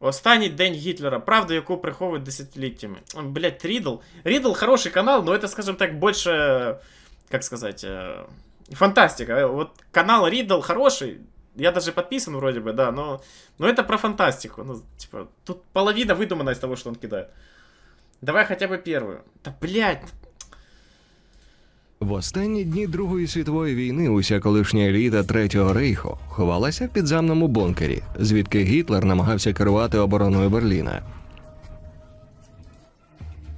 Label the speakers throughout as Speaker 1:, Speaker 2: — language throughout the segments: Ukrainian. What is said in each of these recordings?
Speaker 1: Останній день Гітлера, правду, яку приховують десятиліттями. Блять, Ридл. Ридл хороший канал, но это, скажем так, больше, как сказать, э, фантастика. Вот канал Ридл хороший, я даже подписан вроде бы, да, но, но это про фантастику. Ну, типа, тут половина выдумана из того, что он кидает. Давай хотя бы первую. Да, блядь,
Speaker 2: В останні дні Другої світової війни уся колишня еліта Третього рейху ховалася в підземному бункері, звідки Гітлер намагався керувати обороною Берліна.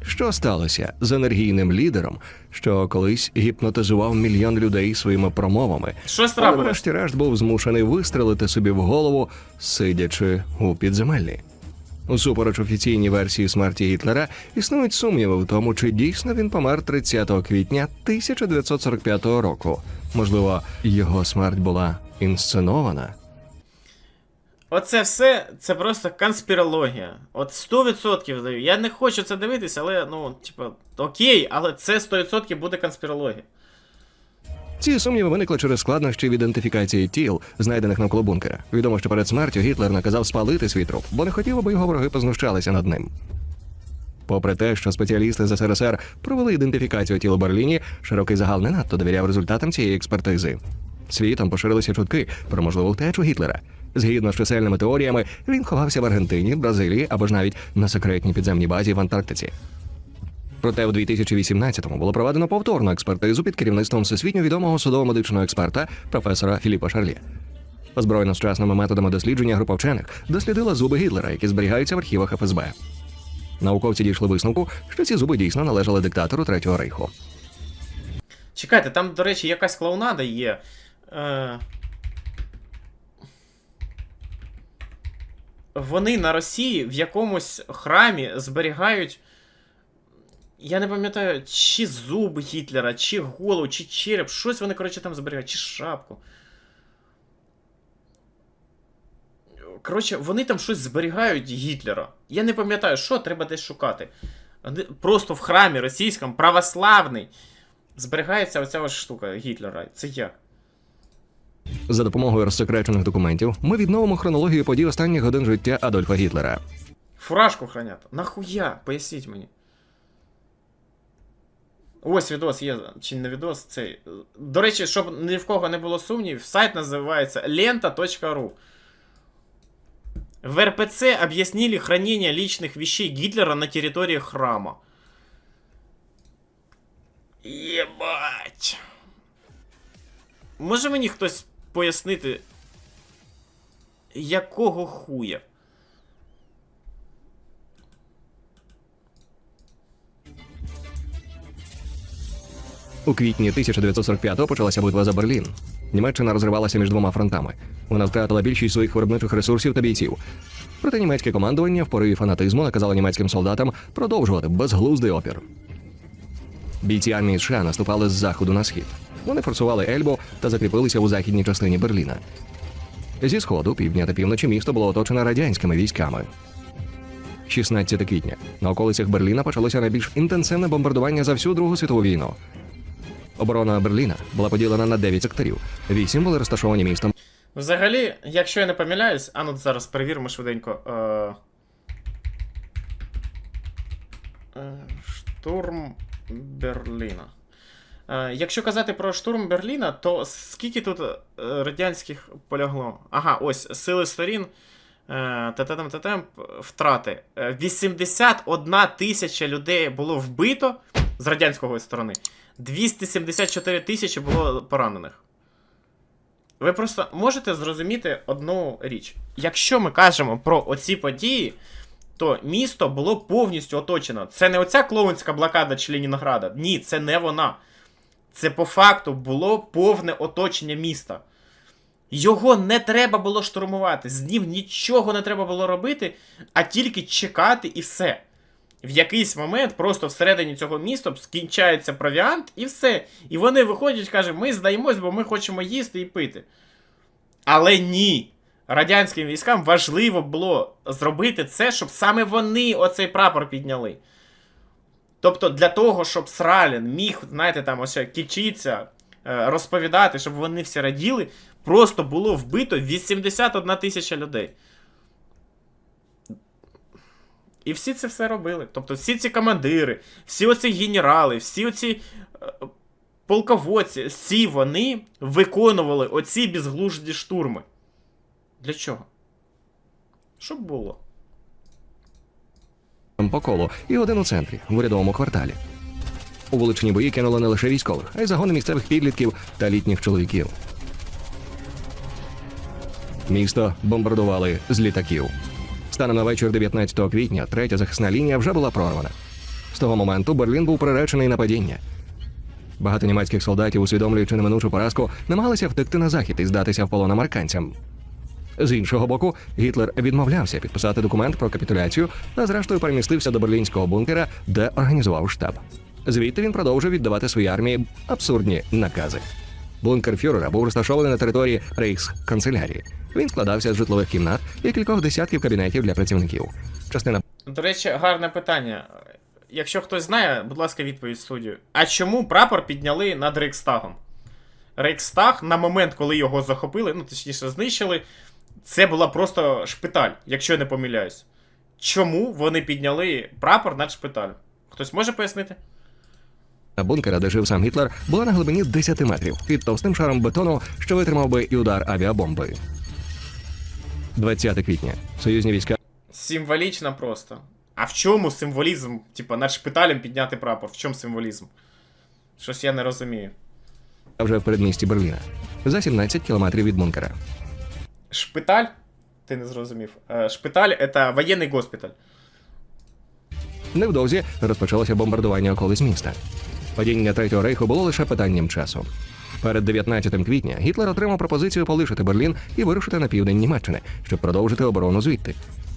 Speaker 2: Що сталося з енергійним лідером, що колись гіпнотизував мільйон людей своїми промовами, але врешті-решт був змушений вистрелити собі в голову, сидячи у підземеллі. Усупереч офіційній версії смерті Гітлера існують сумніви в тому, чи дійсно він помер 30 квітня 1945 року. Можливо, його смерть була інсценована.
Speaker 1: Оце все це просто конспірологія. От 100% даю. Я не хочу це дивитися, але ну, типа, окей, але це 100% буде конспірологія.
Speaker 2: Ці сумніви виникли через складнощі в ідентифікації тіл, знайдених навколо бункера. Відомо, що перед смертю Гітлер наказав спалити свій труп, бо не хотів, аби його вороги познущалися над ним. Попри те, що спеціалісти з СРСР провели ідентифікацію тіл у Берліні, широкий загал не надто довіряв результатам цієї експертизи. Світом поширилися чутки про можливу втечу Гітлера. Згідно з чисельними теоріями, він ховався в Аргентині, Бразилії або ж навіть на секретній підземній базі в Антарктиці. Проте у 2018-му було проведено повторну експертизу під керівництвом всесвітньо відомого судово-медичного експерта професора Філіпа Шарлі. Озброєно сучасними методами дослідження група вчених дослідила зуби Гітлера, які зберігаються в архівах ФСБ. Науковці дійшли висновку, що ці зуби дійсно належали диктатору Третього рейху.
Speaker 1: Чекайте, там, до речі, якась клоунада є. Е... Вони на Росії в якомусь храмі зберігають. Я не пам'ятаю, чи зуби Гітлера, чи голову, чи череп. Щось вони, коротше, там зберігають, чи шапку. Коротше, вони там щось зберігають Гітлера. Я не пам'ятаю, що треба десь шукати. Просто в храмі російському, православний, зберігається оця ось штука Гітлера. Це як?
Speaker 2: За допомогою розсекречених документів ми відновимо хронологію подій останніх годин життя Адольфа Гітлера.
Speaker 1: Фуражку хранять. Нахуя? Поясніть мені. Ось відос є, чи не відос, цей. До речі, щоб ні в кого не було сумнівів, сайт називається lenta.ru. В РПЦ объяснили хранение личных вещей Гитлера на территории храма. Єбать. Може мені хтось пояснити, якого хуя?
Speaker 2: У квітні 1945-го почалася битва за Берлін. Німеччина розривалася між двома фронтами. Вона втратила більшість своїх виробничих ресурсів та бійців. Проте німецьке командування в пориві фанатизму наказало німецьким солдатам продовжувати безглуздий опір. Бійці армії США наступали з заходу на схід. Вони форсували Ельбо та закріпилися у західній частині Берліна. Зі сходу, півдня та півночі місто було оточене радянськими військами. 16 квітня на околицях Берліна почалося найбільш інтенсивне бомбардування за всю Другу світову війну. Оборона Берліна була поділена на 9 секторів. Вісім були розташовані містом
Speaker 1: Взагалі, якщо я не помиляюсь, а ну зараз перевіримо швиденько. Е... е, Штурм Берліна. Е, якщо казати про штурм Берліна, то скільки тут е, радянських полягло? Ага, ось сили сторін. е, Татам татам втрати. Е, 81 тисяча людей було вбито з радянської сторони. 274 тисячі було поранених. Ви просто можете зрозуміти одну річ. Якщо ми кажемо про оці події, то місто було повністю оточено. Це не оця клоунська блокада чи Ленінграда. Ні, це не вона. Це по факту було повне оточення міста. Його не треба було штурмувати. З ним нічого не треба було робити, а тільки чекати і все. В якийсь момент просто всередині цього міста скінчається провіант і все. І вони виходять, кажуть, ми здаємось, бо ми хочемо їсти і пити. Але ні. Радянським військам важливо було зробити це, щоб саме вони оцей прапор підняли. Тобто, для того, щоб Сралін міг, знаєте, там ось кічитися, е, розповідати, щоб вони всі раділи, просто було вбито 81 тисяча людей. І всі це все робили. Тобто всі ці командири, всі оці генерали, всі оці е, полководці, всі вони виконували оці безглужді штурми. Для чого? Щоб було.
Speaker 2: по колу і один у центрі, в урядовому кварталі. У вуличні бої кинули не лише військових, а й загони місцевих підлітків та літніх чоловіків. Місто бомбардували з літаків. Станом на вечір 19 квітня третя захисна лінія вже була прорвана. З того моменту Берлін був приречений на падіння. Багато німецьких солдатів, усвідомлюючи неминучу поразку, намагалися втекти на захід і здатися в полон американцям. З іншого боку, Гітлер відмовлявся підписати документ про капітуляцію та, зрештою, перемістився до берлінського бункера, де організував штаб. Звідти він продовжив віддавати своїй армії абсурдні накази. Бункер Фюрера був розташований на території рейхсканцелярії. Він складався з житлових кімнат і кількох десятків кабінетів для працівників. Частина
Speaker 1: До речі, гарне питання. Якщо хтось знає, будь ласка, відповідь студію. А чому прапор підняли над Рейхстагом? Рейхстаг на момент, коли його захопили, ну точніше, знищили, це була просто шпиталь, якщо я не помиляюсь. Чому вони підняли прапор над шпиталем? Хтось може пояснити?
Speaker 2: Бункера, де жив сам Гітлер, була на глибині 10 метрів під товстим шаром бетону, що витримав би і удар авіабомби. 20 квітня. Союзні війська
Speaker 1: Символічно просто. А в чому символізм? Типа над шпиталем підняти прапор? В чому символізм? Щось я не розумію.
Speaker 2: вже в передмісті Берліна за 17 кілометрів від бункера.
Speaker 1: Шпиталь? Ти не зрозумів. Е, Шпиталь це воєнний госпіталь.
Speaker 2: Невдовзі розпочалося бомбардування околиць міста. Падіння Третього рейху було лише питанням часу. Перед 19 квітня Гітлер отримав пропозицію полишити Берлін і вирушити на південь Німеччини, щоб продовжити оборону звідти.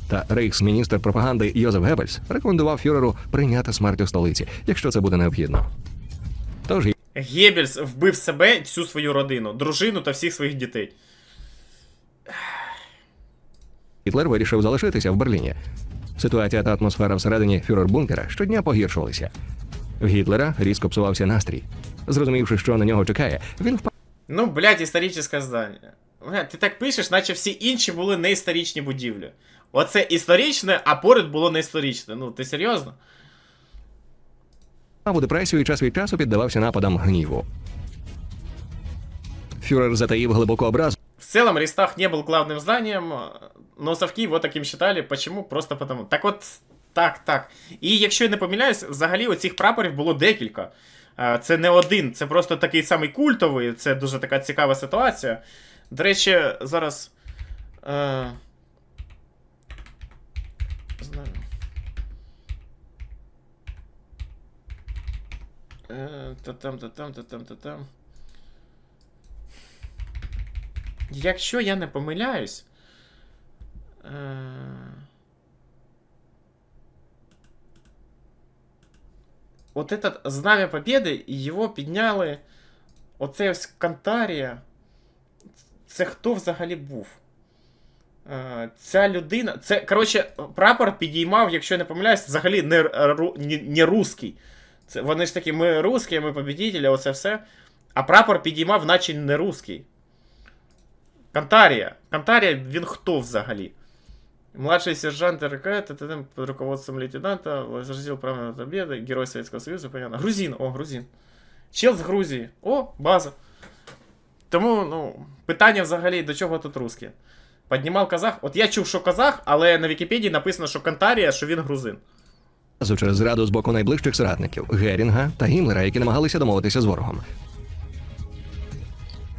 Speaker 2: Та рейхсміністр пропаганди Йозеф Геббельс рекомендував фюреру прийняти смерть у столиці, якщо це буде необхідно. Тож
Speaker 1: Геббельс вбив себе, всю свою родину, дружину та всіх своїх дітей.
Speaker 2: Гітлер вирішив залишитися в Берліні. Ситуація та атмосфера всередині фюрер-бункера щодня погіршувалися. В Гітлера різко псувався настрій. Зрозумівши, що на нього чекає, він впав
Speaker 1: Ну, блядь, історичне здання. Блядь, ти так пишеш, наче всі інші були не історичні будівлі. Оце історичне, а поряд було не історичне. Ну, ти серйозно?
Speaker 2: у депресію і час від часу піддавався нападам гніву. Фюрер затаїв глибоку образу
Speaker 1: В целом, Рейхстаг не был главным зданием, но совки его таким считали. Почему? Просто потому. Так от, так, так. І якщо я не помиляюсь, взагалі оцих прапорів було декілька. Е, Це не один, це просто такий самий культовий, це дуже така цікава ситуація. До речі, зараз. Е... Знаю. Е, Та-там, та-там, та-там, та-там. Якщо я не помиляюсь. Е... Вот этот Знамя Побєди, його підняли. Оце ось Кантарія. Це хто взагалі був? Е, Ця людина. Це, коротше, прапор підіймав, якщо я не помиляюсь, взагалі не, не, не русський. Це, вони ж такі, ми русські, ми победителі, оце все. А прапор підіймав, наче не русський. Кантарія. Кантарія, він хто взагалі? Младший сержант РК, ТТМ под руководством лейтенанта, возразил право на победы, герой Советского Союза, понятно. Грузин, о, грузин. Чел з Грузії. О, база. Тому, ну, питання взагалі, до чого тут русські? Піднімав казах. От я чув, що казах, але на Вікіпедії написано, що Кантарія, що він грузин.
Speaker 2: через зраду з боку найближчих соратників Герінга та Гімлера, які намагалися домовитися з ворогом.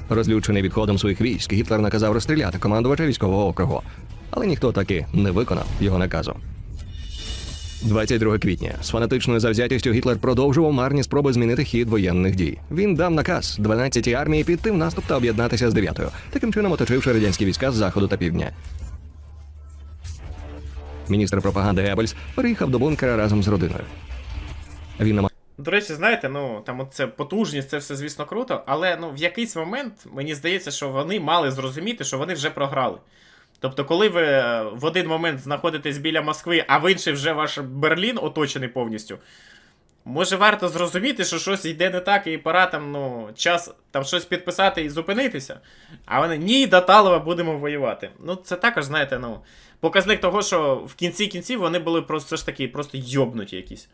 Speaker 2: Розлючений відходом своїх військ, Гітлер наказав розстріляти командувача військового округу, але ніхто таки не виконав його наказу. 22 квітня з фанатичною завзятістю Гітлер продовжував марні спроби змінити хід воєнних дій. Він дав наказ 12-й армії піти в наступ та об'єднатися з 9-ю, таким чином оточивши радянські війська з заходу та півдня. Міністр пропаганди Геббельс переїхав до бункера разом з родиною. Він намагався
Speaker 1: До речі, знаєте, ну там це потужність, це все, звісно, круто, але ну в якийсь момент мені здається, що вони мали зрозуміти, що вони вже програли. Тобто, коли ви е, в один момент знаходитесь біля Москви, а в інший вже ваш Берлін оточений повністю. Може варто зрозуміти, що щось йде не так, і пора там, ну, час там щось підписати і зупинитися. А вони ні, до Талова будемо воювати. Ну, це також, знаєте, ну, показник того, що в кінці кінців вони були просто все ж таки просто йобнуті якісь.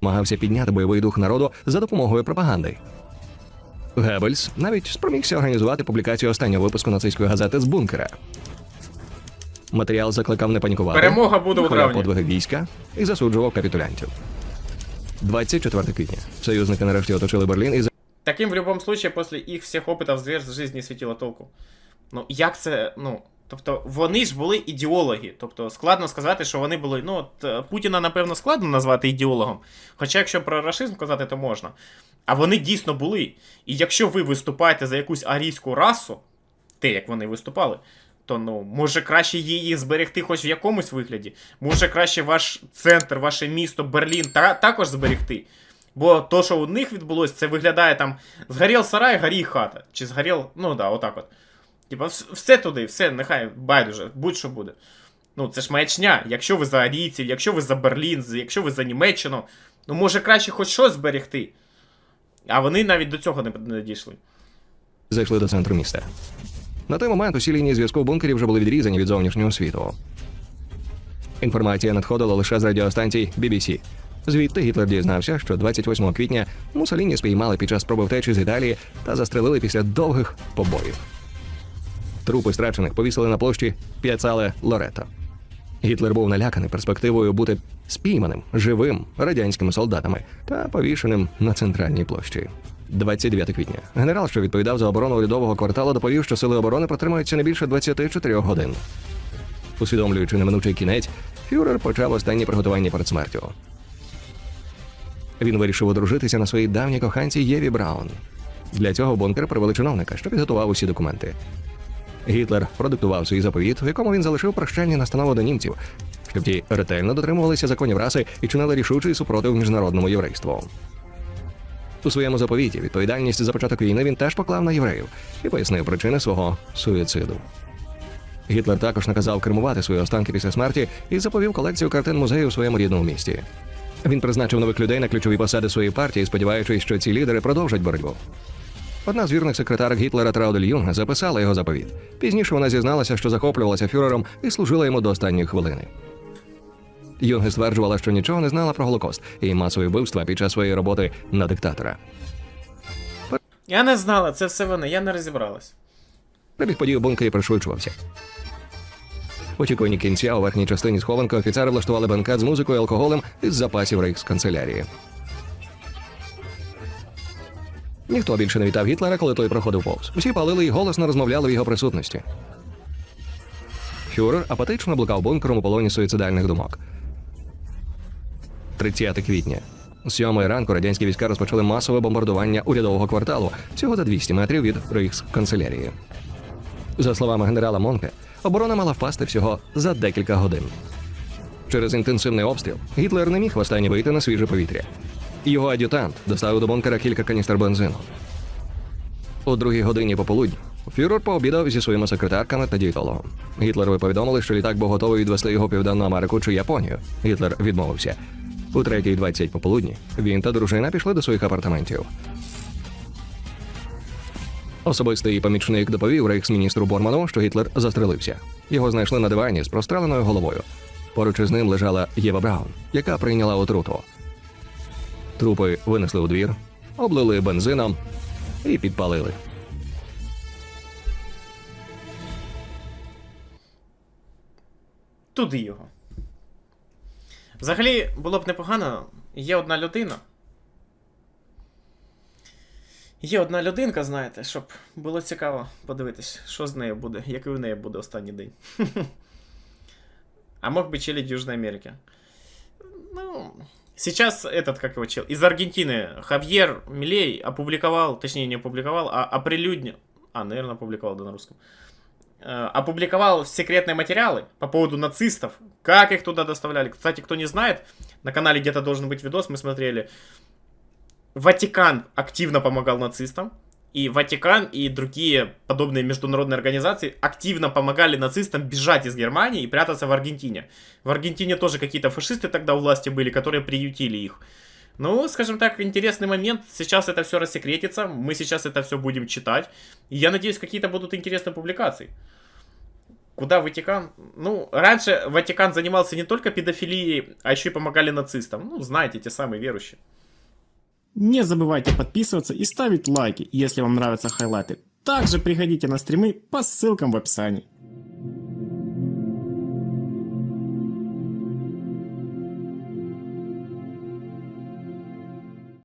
Speaker 2: намагався підняти бойовий дух народу за допомогою пропаганди. Геббельс навіть спромігся організувати публікацію останнього випуску нацистської газети з бункера. Матеріал закликав не панікувати.
Speaker 1: Перемога буде у травні.
Speaker 2: подвиги війська і засуджував капітулянтів. 24 квітня. Союзники нарешті оточили Берлін і
Speaker 1: Таким в любом случае, после их всіх опитів зверств житті світило толку. Ну, як це, ну. Тобто, вони ж були ідеологи. Тобто, складно сказати, що вони були. Ну, от е, Путіна, напевно, складно назвати ідеологом. Хоча, якщо про рашизм казати, то можна. А вони дійсно були. І якщо ви виступаєте за якусь арійську расу, те, як вони виступали, то ну, може краще її зберегти хоч в якомусь вигляді. Може краще ваш центр, ваше місто, Берлін та, також зберегти. Бо то, що у них відбулося, це виглядає там: згорів сарай, горій хата. Чи згорів, ну да, отак от. Типа, все туди, все, нехай байдуже, будь-що буде. Ну, це ж маячня. Якщо ви за арійців, якщо ви за Берлін, якщо ви за Німеччину, ну може краще хоч щось зберегти. А вони навіть до цього не, дійшли.
Speaker 2: зайшли до центру міста. На той момент усі лінії зв'язку в бункері вже були відрізані від зовнішнього світу. Інформація надходила лише з радіостанцій BBC. Звідти Гітлер дізнався, що 28 квітня Мусоліні спіймали під час спроби втечі з Італії та застрелили після довгих побоїв. Трупи страчених повісили на площі П'яцале Лорето. Гітлер був наляканий перспективою бути спійманим живим радянськими солдатами та повішеним на центральній площі. 29 квітня. Генерал, що відповідав за оборону льодового кварталу, доповів, що сили оборони протримаються не більше 24 годин. Усвідомлюючи неминучий кінець, фюрер почав останні приготування перед смертю. Він вирішив одружитися на своїй давній коханці Єві Браун. Для цього в бункер привели чиновника, що підготував усі документи. Гітлер продиктував свій заповіт, в якому він залишив прощальні настанови до німців, щоб ті ретельно дотримувалися законів раси і чинили рішучий супротив міжнародному єврейству. У своєму заповіті відповідальність за початок війни він теж поклав на євреїв і пояснив причини свого суїциду. Гітлер також наказав кермувати свої останки після смерті і заповів колекцію картин музею у своєму рідному місті. Він призначив нових людей на ключові посади своєї партії, сподіваючись, що ці лідери продовжать боротьбу. Одна з вірних секретарок Гітлера Траудель Юнга записала його заповіт. Пізніше вона зізналася, що захоплювалася фюрером і служила йому до останньої хвилини. Юнги стверджувала, що нічого не знала про Голокост і масові вбивства під час своєї роботи на диктатора.
Speaker 1: Я не знала, це все вони, я не розібралась.
Speaker 2: Перебіг подій у бункері пришвидшувався. В очікуванні кінця у верхній частині схованки офіцери влаштували бенкет з музикою і алкоголем із запасів рейхсканцелярії. Ніхто більше не вітав Гітлера, коли той проходив повз. Усі палили і голосно розмовляли в його присутності. Фюрер апатично блукав бункером у полоні суїцидальних думок. 30 квітня. Сьомої ранку радянські війська розпочали масове бомбардування урядового кварталу всього за 200 метрів від рейхсканцелярії. За словами генерала Монке, оборона мала впасти всього за декілька годин. Через інтенсивний обстріл Гітлер не міг востаннє вийти на свіже повітря. Його ад'ютант доставив до бункера кілька каністр бензину. У другій годині пополудні фюрер пообідав зі своїми секретарками та дієтологом. Гітлерові повідомили, що літак був готовий відвести його Південну Америку чи Японію. Гітлер відмовився. У 3.20 пополудні він та дружина пішли до своїх апартаментів. Особистий помічник доповів рейхсміністру Борману, що Гітлер застрелився. Його знайшли на дивані з простреленою головою. Поруч із ним лежала Єва Браун, яка прийняла отруту. Трупи винесли у двір, облили бензином і підпалили.
Speaker 1: Туди його. Взагалі, було б непогано. Є одна людина. Є одна людинка, знаєте, щоб було цікаво подивитись, що з нею буде, який в неї буде останній день. А мог бы челить Южной Америки. Ну, сейчас этот, как его чел, из Аргентины Хавьер Милей опубликовал, точнее не опубликовал, а оприлюднил, а, наверное, опубликовал, да, на русском, э, опубликовал секретные материалы по поводу нацистов, как их туда доставляли. Кстати, кто не знает, на канале где-то должен быть видос, мы смотрели. Ватикан активно помогал нацистам, И Ватикан и другие подобные международные организации активно помогали нацистам бежать из Германии и прятаться в Аргентине. В Аргентине тоже какие-то фашисты тогда у власти были, которые приютили их. Ну, скажем так, интересный момент. Сейчас это все рассекретится. Мы сейчас это все будем читать. И я надеюсь, какие-то будут интересные публикации. Куда Ватикан? Ну, раньше Ватикан занимался не только педофилией, а еще и помогали нацистам. Ну, знаете, те самые верующие.
Speaker 3: Не забывайте подписываться и ставить лайки, если вам нравятся хайлайты. Также приходите на стримы по ссылкам в описании.